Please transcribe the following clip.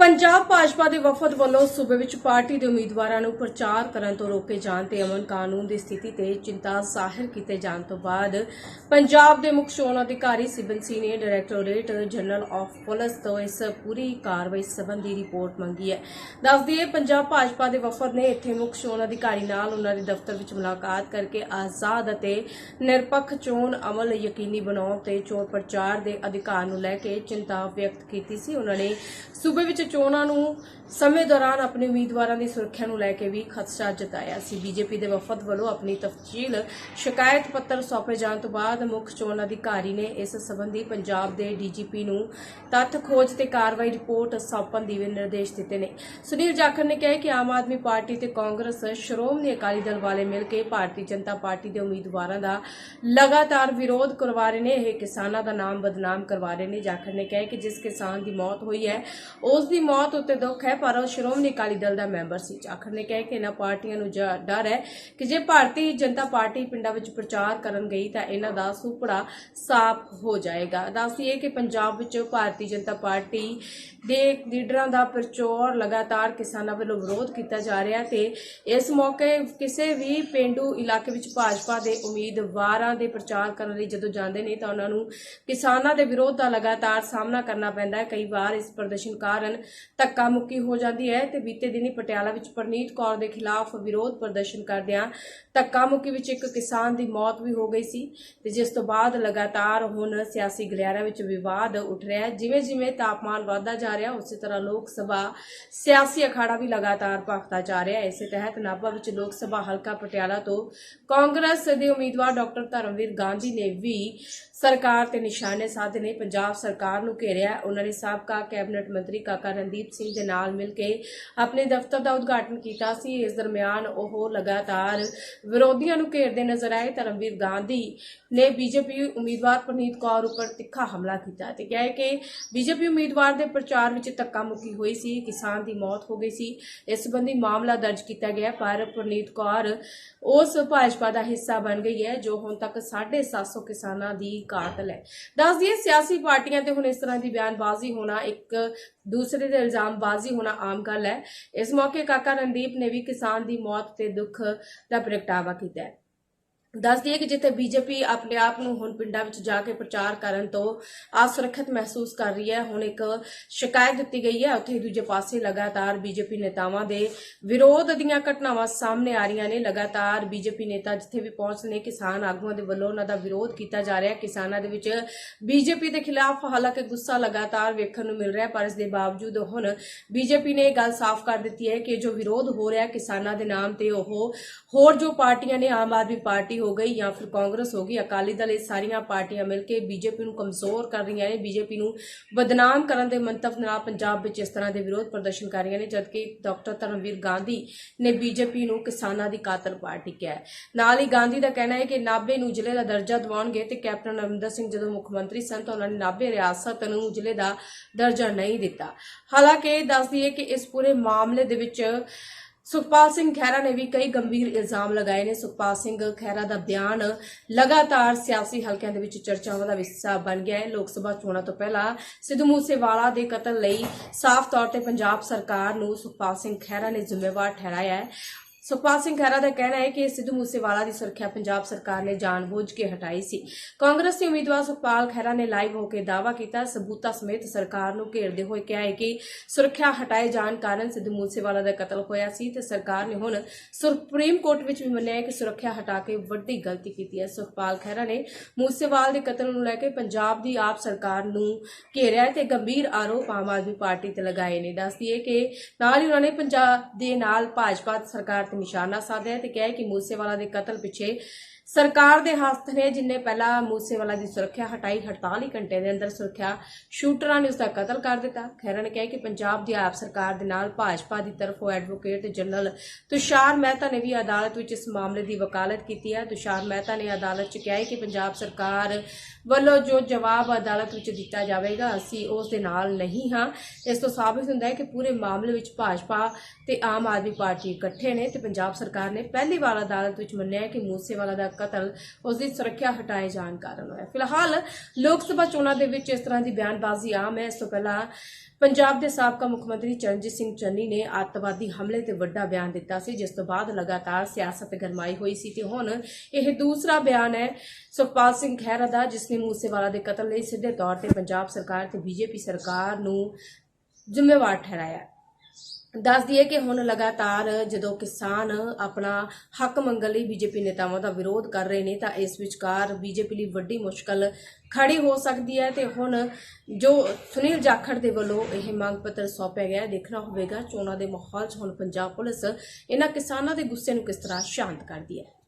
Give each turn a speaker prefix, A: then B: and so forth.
A: ਪੰਜਾਬ ਭਾਜਪਾ ਦੇ ਵਫਦ ਵੱਲੋਂ ਸੂਬੇ ਵਿੱਚ ਪਾਰਟੀ ਦੇ ਉਮੀਦਵਾਰਾਂ ਨੂੰ ਪ੍ਰਚਾਰ ਕਰਨ ਤੋਂ ਰੋਕੇ ਜਾਣ ਤੇ ਅਮਨ ਕਾਨੂੰਨ ਦੀ ਸਥਿਤੀ ਤੇ ਚਿੰਤਾ ਜ਼ਾਹਿਰ ਕੀਤੇ ਜਾਣ ਤੋਂ ਬਾਅਦ ਪੰਜਾਬ ਦੇ ਮੁੱਖ ਚੋਣ ਅਧਿਕਾਰੀ ਸਿਬਨ ਸਿੰਘ ਨੇ ਡਾਇਰੈਕਟੋਰੇਟ ਜਨਰਲ ਆਫ ਪੁਲਿਸ ਤੋਂ ਇਸ ਪੂਰੀ ਕਾਰਵਾਈ ਸੰਬੰਧੀ ਰਿਪੋਰਟ ਮੰਗੀ ਹੈ। ਦੱਸ ਦਈਏ ਪੰਜਾਬ ਭਾਜਪਾ ਦੇ ਵਫਦ ਨੇ ਇੱਥੇ ਮੁੱਖ ਚੋਣ ਅਧਿਕਾਰੀ ਨਾਲ ਉਹਨਾਂ ਦੇ ਦਫ਼ਤਰ ਵਿੱਚ ਮੁਲਾਕਾਤ ਕਰਕੇ ਆਜ਼ਾਦ ਅਤੇ ਨਿਰਪੱਖ ਚੋਣ ਅਮਲ ਯਕੀਨੀ ਬਣਾਉਣ ਤੇ ਚੋਣ ਪ੍ਰਚਾਰ ਦੇ ਅਧਿਕਾਰ ਨੂੰ ਲੈ ਕੇ ਚਿੰਤਾ ਵਿਅਕਤ ਕੀਤੀ ਸੀ। ਉਹਨਾਂ ਨੇ ਸੂਬੇ ਵਿੱਚ ਚੋਣਾਂ ਨੂੰ ਸਮੇਂ ਦੌਰਾਨ ਆਪਣੇ ਉਮੀਦਵਾਰਾਂ ਦੀ ਸੁਰੱਖਿਆ ਨੂੰ ਲੈ ਕੇ ਵੀ ਖਦਸ਼ਾ ਜਤਾਇਆ ਸੀ। ਬੀਜੇਪੀ ਦੇ ਵਫਦ ਵੱਲੋਂ ਆਪਣੀ ਤਫਸੀਲ ਸ਼ਿਕਾਇਤ ਪੱਤਰ ਸੌਂਪੇ ਜਾਣ ਤੋਂ ਬਾਅਦ ਮੁੱਖ ਚੋਣ ਅਧਿਕਾਰੀ ਨੇ ਇਸ ਸਬੰਧੀ ਪੰਜਾਬ ਦੇ ਡੀਜੀਪੀ ਨੂੰ ਤੱਥ ਖੋਜ ਤੇ ਕਾਰਵਾਈ ਰਿਪੋਰਟ ਸੌਂਪਣ ਦੇ ਨਿਰਦੇਸ਼ ਦਿੱਤੇ ਨੇ। ਸੁਨੀਲ ਜਾਖੜ ਨੇ ਕਿਹਾ ਕਿ ਆਮ ਆਦਮੀ ਪਾਰਟੀ ਤੇ ਕਾਂਗਰਸ, ਸ਼੍ਰੋਮਣੀ ਅਕਾਲੀ ਦਲ ਵਾਲੇ ਮਿਲ ਕੇ ਭਾਰਤੀ ਜਨਤਾ ਪਾਰਟੀ ਦੇ ਉਮੀਦਵਾਰਾਂ ਦਾ ਲਗਾਤਾਰ ਵਿਰੋਧ ਕਰਵਾ ਰਹੇ ਨੇ। ਇਹ ਕਿਸਾਨਾਂ ਦਾ ਨਾਮ ਬਦਨਾਮ ਕਰਵਾ ਰਹੇ ਨੇ। ਜਾਖੜ ਨੇ ਕਿਹਾ ਕਿ ਜਿਸ ਕਿਸਾਨ ਦੀ ਮੌਤ ਹੋਈ ਹੈ, ਉਸ ਦੀ ਮੌਤ ਉੱਤੇ ਦੁੱਖ ਹੈ ਪਰ ਉਹ ਸ਼੍ਰੋਮਣੀ ਅਕਾਲੀ ਦਲ ਦਾ ਮੈਂਬਰ ਸੀ। ਜਾਖੜ ਨੇ ਕਿਹਾ ਕਿ ਇਹਨਾਂ ਪਾਰਟੀਆਂ ਨੂੰ ਡਰ ਹੈ ਕਿ ਜੇ ਭਾਰਤੀ ਜਨਤਾ ਪਾਰਟੀ ਪਿੰਡਾਂ ਵਿੱਚ ਪ੍ਰਚਾਰ ਕਰਨ ਗਈ ਤਾਂ ਇਹਨਾਂ ਦਾ ਸੁਪੜਾ ਸਾਫ਼ ਹੋ ਜਾਏਗਾ। ਦੱਸੀਏ ਕਿ ਪੰਜਾਬ ਵਿੱਚ ਭਾਰਤੀ ਜਨਤਾ ਪਾਰਟੀ ਦੇ ਲੀਡਰਾਂ ਦਾ ਪ੍ਰਚਾਰ ਲਗਾਤਾਰ ਕਿਸਾਨਾਂ ਵੱਲੋਂ ਵਿਰੋਧ ਕੀਤਾ ਜਾ ਰਿਹਾ ਤੇ ਇਸ ਮੌਕੇ ਕਿਸੇ ਵੀ ਪਿੰਡੂ ਇਲਾਕੇ ਵਿੱਚ ਭਾਜਪਾ ਦੇ ਉਮੀਦਵਾਰਾਂ ਦੇ ਪ੍ਰਚਾਰ ਕਰਨ ਲਈ ਜਦੋਂ ਜਾਂਦੇ ਨੇ ਤਾਂ ਉਹਨਾਂ ਨੂੰ ਕਿਸਾਨਾਂ ਦੇ ਵਿਰੋਧ ਦਾ ਲਗਾਤਾਰ ਸਾਹਮਣਾ ਕਰਨਾ ਪੈਂਦਾ ਹੈ। ਕਈ ਵਾਰ ਇਸ ਪ੍ਰਦਰਸ਼ਨ ਕਾਰਨ ਧੱਕਾ ਮੁੱਕੀ ਹੋ ਜਾਂਦੀ ਹੈ ਤੇ ਬੀਤੇ ਦਿਨੀ ਪਟਿਆਲਾ ਵਿੱਚ ਪਰਨੀਤ ਕੌਰ ਦੇ ਖਿਲਾਫ ਵਿਰੋਧ ਪ੍ਰਦਰਸ਼ਨ ਕਰਦਿਆਂ ਧੱਕਾ ਮੁੱਕੀ ਵਿੱਚ ਇੱਕ ਕਿਸਾਨ ਦੀ ਮੌਤ ਵੀ ਹੋ ਗਈ ਸੀ ਤੇ ਜਿਸ ਤੋਂ ਬਾਅਦ ਲਗਾਤਾਰ ਹੁਣ ਸਿਆਸੀ ਗਲਿਆਰਿਆਂ ਵਿੱਚ ਵਿਵਾਦ ਉੱਠ ਰਿਹਾ ਹੈ। ਜਿਵੇਂ ਜਿਵੇਂ ਤਾਪਮਾਨ ਵਧਦਾ ਜਾ ਰਿਹਾ, ਉਸੇ ਤਰ੍ਹਾਂ ਲੋਕ ਸਭਾ, ਸਿਆਸੀ ਅਖਾੜਾ ਵੀ ਲਗਾਤਾਰ ਭਖਦਾ ਜਾ ਰਿਹਾ ਹੈ। ਇਸੇ ਤਹਿਤ ਨਾਭਾ ਵਿੱਚ ਲੋਕ ਸਭਾ ਹਲਕਾ ਪਟਿਆਲਾ ਤੋਂ ਕਾਂਗਰਸ ਦੇ ਉਮੀਦਵਾਰ ਡਾਕਟਰ ਧਰਮਵੀਰ ਗਾਂਧੀ ਨੇ ਵੀ ਸਰਕਾਰ ਤੇ ਨਿਸ਼ਾਨੇ ਸਾਧੇ ਨੇ ਪੰਜਾਬ ਸਰਕਾਰ ਨੂੰ ਘੇਰਿਆ ਉਹਨਾਂ ਨੇ ਸਾਬਕਾ ਕੈਬਨਿਟ ਮੰਤਰੀ ਕਾਕਾ ਰਣਦੀਪ ਸਿੰਘ ਦੇ ਨਾਲ ਮਿਲ ਕੇ ਆਪਣੇ ਦਫ਼ਤਰ ਦਾ ਉਦਘਾਟਨ ਕੀਤਾ ਸੀ। ਇਸ ਦਰਮਿਆਨ ਉਹ ਲਗਾਤਾਰ ਵਿਰੋਧੀਆਂ ਨੂੰ ਘੇਰਦੇ ਨਜ਼ਰ ਆਏ। ਧਰਮਵੀਰ ਗਾਂਧੀ ਨੇ ਬੀਜੇਪੀ ਉਮੀਦਵਾਰ ਪ੍ਰਨੀਤ ਕੌਰ ਉੱਪਰ ਤਿੱਖਾ ਹਮਲਾ ਕੀਤਾ ਤੇ ਕਿਹਾ ਕਿ ਬੀਜੇਪੀ ਉਮੀਦਵਾਰ ਦੇ ਪ੍ਰਚਾਰ ਵਿੱਚ ਧੱਕਾ ਮੁੱਕੀ ਹੋਈ ਸੀ। ਕਿਸਾਨ ਦੀ ਮੌਤ ਹੋ ਗਈ ਸੀ। ਇਸ ਸੰਬੰਧੀ ਮਾਮਲਾ ਦਰਜ ਕੀਤਾ ਗਿਆ, ਪਰ ਪ੍ਰਨੀਤ ਕੌਰ ਉਸ ਭਾਜਪਾ ਦਾ ਹਿੱਸਾ ਬਣ ਗਈ ਹੈ, ਜੋ ਹੁਣ ਤੱਕ 750 ਕਿਸਾਨਾਂ ਦੀ ਕਾਤਲ ਹੈ। ਦੱਸ ਦਈਏ ਸਿਆਸੀ ਪਾਰਟੀਆਂ ਤੇ ਹੁਣ ਇਸ ਤਰ੍ਹਾਂ ਦੀ ਬਿਆਨਬਾਜ਼ੀ ਹੋਣਾ ਇੱਕ ਦੂਸਰੇ ਦੇ ਇਲਜ਼ਾਮਬਾਜ਼ੀ ਹੋਣਾ ਆਮ ਗੱਲ ਹੈ। ਇਸ ਮੌਕੇ ਕਾਕਾ ਰਣਦੀਪ ਨੇ ਵੀ ਕਿਸਾਨ ਦੀ ਮੌਤ ਤੇ ਦੁੱਖ ਦਾ ਪ੍ਰਗਟਾਵਾ ਕੀਤਾ ਹੈ। ਦੱਸ ਦਈਏ ਕਿ ਜਿੱਥੇ ਬੀਜੇਪੀ ਆਪਣੇ ਆਪ ਨੂੰ ਹੁਣ ਪਿੰਡਾਂ ਵਿੱਚ ਜਾ ਕੇ ਪ੍ਰਚਾਰ ਕਰਨ ਤੋਂ ਅਸੁਰੱਖਿਅਤ ਮਹਿਸੂਸ ਕਰ ਰਹੀ ਹੈ, ਹੁਣ ਇੱਕ ਸ਼ਿਕਾਇਤ ਦਿੱਤੀ ਗਈ ਹੈ। ਉੱਥੇ ਦੂਜੇ ਪਾਸੇ ਲਗਾਤਾਰ ਬੀਜੇਪੀ ਨੇਤਾਵਾਂ ਦੇ ਵਿਰੋਧ ਦੀਆਂ ਘਟਨਾਵਾਂ ਸਾਹਮਣੇ ਆ ਰਹੀਆਂ ਨੇ। ਲਗਾਤਾਰ ਬੀਜੇਪੀ ਨੇਤਾ ਜਿੱਥੇ ਵੀ ਪਹੁੰਚ ਨੇ, ਕਿਸਾਨ ਆਗੂਆਂ ਦੇ ਵੱਲੋਂ ਉਹਨਾਂ ਦਾ ਵਿਰੋਧ ਕੀਤਾ ਜਾ ਰਿਹਾ ਹੈ। ਕਿਸਾਨਾਂ ਦੇ ਵਿੱਚ ਬੀਜੇਪੀ ਦੇ ਖਿਲਾਫ ਹਾਲਾਂਕਿ ਗੁੱਸਾ ਲਗਾਤਾਰ ਵੇਖਣ ਨੂੰ ਮਿਲ ਰਿਹਾ ਹੈ, ਪਰ ਇਸ ਦੇ ਬਾਵਜੂਦ ਹੁਣ ਬੀਜੇਪੀ ਨੇ ਇਹ ਗੱਲ ਸਾਫ਼ ਕਰ ਦਿੱਤੀ ਹੈ ਕਿ ਜੋ ਵਿਰੋਧ ਹੋ ਰਿਹਾ ਹੈ ਕਿਸਾਨਾਂ ਦੇ ਨਾਮ ਤੇ ਉਹ ਹੋਰ ਜੋ ਪਾਰਟੀਆਂ ਨੇ, ਆਮ ਆਦਮੀ ਪਾਰਟੀ ਹੋ ਗਈ ਜਾਂ ਫਿਰ ਕਾਂਗਰਸ ਹੋ ਗਈ, ਅਕਾਲੀ ਦਲ ਇਹ ਸਾਰੀਆਂ ਪਾਰਟੀਆਂ ਮਿਲ ਕੇ ਬੀਜੇਪੀ ਨੂੰ ਕਮਜ਼ੋਰ ਕਰ ਰਹੀਆਂ ਨੇ, ਬੀਜੇਪੀ ਨੂੰ ਬਦਨਾਮ ਕਰਨ ਦੇ ਮੰਤਵ ਨਾਲ ਪੰਜਾਬ ਵਿੱਚ ਇਸ ਤਰ੍ਹਾਂ ਦੇ ਵਿਰੋਧ ਪ੍ਰਦਰਸ਼ਨ ਕਰ ਰਹੀਆਂ ਨੇ, ਜਦਕਿ ਡਾਕਟਰ ਧਰਮਵੀਰ ਗਾਂਧੀ ਨੇ ਬੀਜੇਪੀ ਨੂੰ ਕਿਸਾਨਾਂ ਦੀ ਕਾਤਲ ਪਾਰਟੀ ਕਿਹਾ ਹੈ। ਨਾਲ ਹੀ ਗਾਂਧੀ ਦਾ ਕਹਿਣਾ ਹੈ ਕਿ ਨਾਭੇ ਨੂੰ ਜ਼ਿਲ੍ਹੇ ਦਾ ਦਰਜਾ ਦਿਵਾਉਣਗੇ ਤੇ ਕੈਪਟਨ ਅਮਰਿੰਦਰ ਸਿੰਘ ਜਦੋਂ ਮੁੱਖ ਮੰਤਰੀ ਸਨ ਤਾਂ ਉਹਨਾਂ ਨੇ ਨਾਭੇ ਰਿਆਸਤ ਨੂੰ ਜ਼ਿਲ੍ਹੇ ਦਾ ਦਰਜਾ ਨਹੀਂ ਦਿੱਤਾ। ਹਾਲਾਂਕਿ ਦੱਸਦੀ ਹੈ ਕਿ ਇਸ ਪੂਰੇ ਮਾਮਲੇ ਦੇ ਵਿੱਚ ਸੁਖਪਾਲ ਸਿੰਘ ਖਹਿਰਾ ਨੇ ਵੀ ਕਈ ਗੰਭੀਰ ਇਲਜ਼ਾਮ ਲਗਾਏ ਨੇ। ਸੁਖਪਾਲ ਸਿੰਘ ਖਹਿਰਾ ਦਾ ਬਿਆਨ ਲਗਾਤਾਰ ਸਿਆਸੀ ਹਲਕਿਆਂ ਦੇ ਵਿੱਚ ਚਰਚਾਵਾਂ ਦਾ ਵਿਸਾ ਬਣ ਗਿਆ ਹੈ। ਲੋਕ ਸਭਾ ਚੋਣਾਂ ਤੋਂ ਪਹਿਲਾਂ ਸਿੱਧੂ ਮੂਸੇਵਾਲਾ ਦੇ ਕਤਲ ਲਈ ਸਾਫ਼ ਤੌਰ ਤੇ ਪੰਜਾਬ ਸਰਕਾਰ ਨੂੰ ਸੁਖਪਾਲ ਸਿੰਘ ਖਹਿਰਾ ਨੇ ਜ਼ਿੰਮੇਵਾਰ ਠਹਿਰਾਇਆ ਹੈ। ਸੁਖਪਾਲ ਸਿੰਘ ਖਹਿਰਾ ਦਾ ਕਹਿਣਾ ਹੈ ਕਿ ਸਿੱਧੂ ਮੂਸੇਵਾਲਾ ਦੀ ਸੁਰੱਖਿਆ ਪੰਜਾਬ ਸਰਕਾਰ ਨੇ ਜਾਣਬੁੱਝ ਕੇ ਹਟਾਈ ਸੀ। ਕਾਂਗਰਸ ਦੇ ਉਮੀਦਵਾਰ ਸੁਖਪਾਲ ਖਹਿਰਾ ਨੇ ਲਾਈਵ ਹੋ ਕੇ ਦਾਅਵਾ ਕੀਤਾ, ਸਬੂਤਾਂ ਸਮੇਤ ਸਰਕਾਰ ਨੂੰ ਘੇਰਦੇ ਹੋਏ ਕਿਹਾ ਹੈ ਕਿ ਸੁਰੱਖਿਆ ਹਟਾਏ ਜਾਣ ਕਾਰਨ ਸਿੱਧੂ ਮੂਸੇਵਾਲਾ ਦਾ ਕਤਲ ਹੋਇਆ ਸੀ ਤੇ ਸਰਕਾਰ ਨੇ ਹੁਣ ਸੁਪਰੀਮ ਕੋਰਟ ਵਿੱਚ ਵੀ ਮੰਨਿਆ ਹੈ ਕਿ ਸੁਰੱਖਿਆ ਹਟਾ ਕੇ ਵੱਡੀ ਗਲਤੀ ਕੀਤੀ ਹੈ। ਸੁਖਪਾਲ ਖਹਿਰਾ ਨੇ ਮੂਸੇਵਾਲ ਦੇ ਕਤਲ ਨੂੰ ਲੈ ਕੇ ਪੰਜਾਬ ਦੀ ਆਪ ਸਰਕਾਰ ਨੂੰ ਘੇਰਿਆ ਹੈ ਤੇ ਗੰਭੀਰ ਆਰੋਪ ਆਮ ਆਦਮੀ ਪਾਰਟੀ ਤੇ ਲਗਾਏ ਨੇ। ਦੱਸਦੀ ਹੈ ਕਿ ਨਾਲ ਹੀ ਉਹਨਾਂ ਨੇ ਪੰਜਾਬ ਦੇ ਨਾਲ ਭਾਜਪਾ ਸਰਕਾਰ ਤੇ ਨਿਸ਼ਾਨਾ ਸਾਧਿਆ ਤੇ ਕਿਹਾ ਕਿ ਮੂਸੇਵਾਲਾ ਦੇ ਕਤਲ ਪਿੱਛੇ ਸਰਕਾਰ ਦੇ ਹੱਥ ਨੇ ਜਿਨਨੇ ਪਹਿਲਾਂ ਮੂਸੇਵਾਲਾ ਦੀ ਸੁਰੱਖਿਆ ਹਟਾਈ 48 ਘੰਟੇ ਦੇ ਅੰਦਰ ਸੁਰੱਖਿਆ, ਸ਼ੂਟਰਾਂ ਨੇ ਉਸ ਦਾ ਕਤਲ ਕਰ ਦਿੱਤਾ। ਖਹਿਰਾ ਨੇ ਕਿਹਾ ਕਿ ਪੰਜਾਬ ਦੀ ਆਪ ਸਰਕਾਰ ਦੇ ਨਾਲ ਭਾਜਪਾ ਦੀ ਤਰਫੋਂ ਐਡਵੋਕੇਟ ਜਨਰਲ ਤੁਸ਼ਾਰ ਮਹਿਤਾ ਨੇ ਵੀ ਅਦਾਲਤ ਵਿੱਚ ਇਸ ਮਾਮਲੇ ਦੀ ਵਕਾਲਤ ਕੀਤੀ ਹੈ। ਤੁਸ਼ਾਰ ਮਹਿਤਾ ਨੇ ਅਦਾਲਤ 'ਚ ਕਿਹਾ ਕਿ ਪੰਜਾਬ ਸਰਕਾਰ ਵੱਲੋਂ ਜੋ ਜਵਾਬ ਅਦਾਲਤ ਵਿੱਚ ਦਿੱਤਾ ਜਾਵੇਗਾ, ਅਸੀਂ ਉਸ ਦੇ ਨਾਲ ਨਹੀਂ ਹਾਂ। ਇਸ ਤੋਂ ਸਾਬਿਤ ਹੁੰਦਾ ਹੈ ਕਿ ਪੂਰੇ ਮਾਮਲੇ ਵਿੱਚ ਭਾਜਪਾ ਤੇ ਆਮ ਆਦਮੀ ਪਾਰਟੀ ਇਕੱਠੇ ਨੇ ਤੇ ਪੰਜਾਬ ਸਰਕਾਰ ਨੇ ਪਹਿਲੀ ਵਾਰ ਅਦਾਲਤ ਵਿੱਚ ਮੰਨਿਆ ਕਿ ਮੂਸੇਵਾਲਾ ਦਾ ਕਤਲ, ਉਸ ਦੀ ਸੁਰੱਖਿਆ ਹਟਾਏ ਜਾਣ ਕਾਰਨ ਹੋਇਆ। ਫਿਲਹਾਲ ਲੋਕ ਸਭਾ ਚੋਣਾਂ ਦੇ ਵਿੱਚ ਇਸ ਤਰ੍ਹਾਂ ਦੀ ਬਿਆਨਬਾਜ਼ੀ ਆਮ ਹੈ ਇਸ ਤੋਂ ਪਹਿਲਾਂ ਪੰਜਾਬ ਦੇ ਸਾਬਕਾ ਮੁੱਖ ਮੰਤਰੀ ਚਰਨਜੀਤ ਸਿੰਘ ਚੰਨੀ ਨੇ ਅੱਤਵਾਦੀ ਹਮਲੇ ਤੇ ਵੱਡਾ ਬਿਆਨ ਦਿੱਤਾ ਸੀ, ਜਿਸ ਤੋਂ ਬਾਅਦ ਲਗਾਤਾਰ ਸਿਆਸਤ ਗਰਮਾਈ ਹੋਈ ਸੀ ਤੇ ਹੁਣ ਇਹ ਦੂਸਰਾ ਬਿਆਨ ਹੈ ਸੁਖਪਾਲ ਸਿੰਘ ਖਹਿਰਾ ਦਾ, ਜਿਸ ਨੇ ਮੂਸੇਵਾਲਾ ਦੇ ਕਤਲ ਲਈ ਸਿੱਧੇ ਤੌਰ ਤੇ ਪੰਜਾਬ ਸਰਕਾਰ ਤੇ ਬੀਜੇਪੀ ਸਰਕਾਰ ਨੂੰ ਜ਼ਿੰਮੇਵਾਰ ਠਹਿਰਾਇਆ। ਦੱਸ ਦਈਏ ਕਿ ਹੁਣ ਲਗਾਤਾਰ ਜਦੋਂ ਕਿਸਾਨ ਆਪਣਾ ਹੱਕ ਮੰਗਣ ਲਈ ਬੀਜੇਪੀ ਨੇਤਾਵਾਂ ਦਾ ਵਿਰੋਧ ਕਰ ਰਹੇ ਨੇ, ਤਾਂ ਇਸ ਵਿਚਕਾਰ ਬੀਜੇਪੀ ਲਈ ਵੱਡੀ ਮੁਸ਼ਕਲ ਖੜੀ ਹੋ ਸਕਦੀ ਹੈ ਤੇ ਹੁਣ ਜੋ ਸੁਨੀਲ ਜਾਖੜ ਦੇ ਵੱਲੋਂ ਇਹ ਮੰਗ ਪੱਤਰ ਸੌਂਪਿਆ ਗਿਆ ਦੇਖਣਾ ਹੋਵੇਗਾ ਚੋਣਾਂ ਦੇ ਮਾਹੌਲ 'ਚ ਹੁਣ ਪੰਜਾਬ ਪੁਲਿਸ ਇਹਨਾਂ ਕਿਸਾਨਾਂ ਦੇ ਗੁੱਸੇ ਨੂੰ ਕਿਸ ਤਰ੍ਹਾਂ ਸ਼ਾਂਤ ਕਰਦੀ ਹੈ।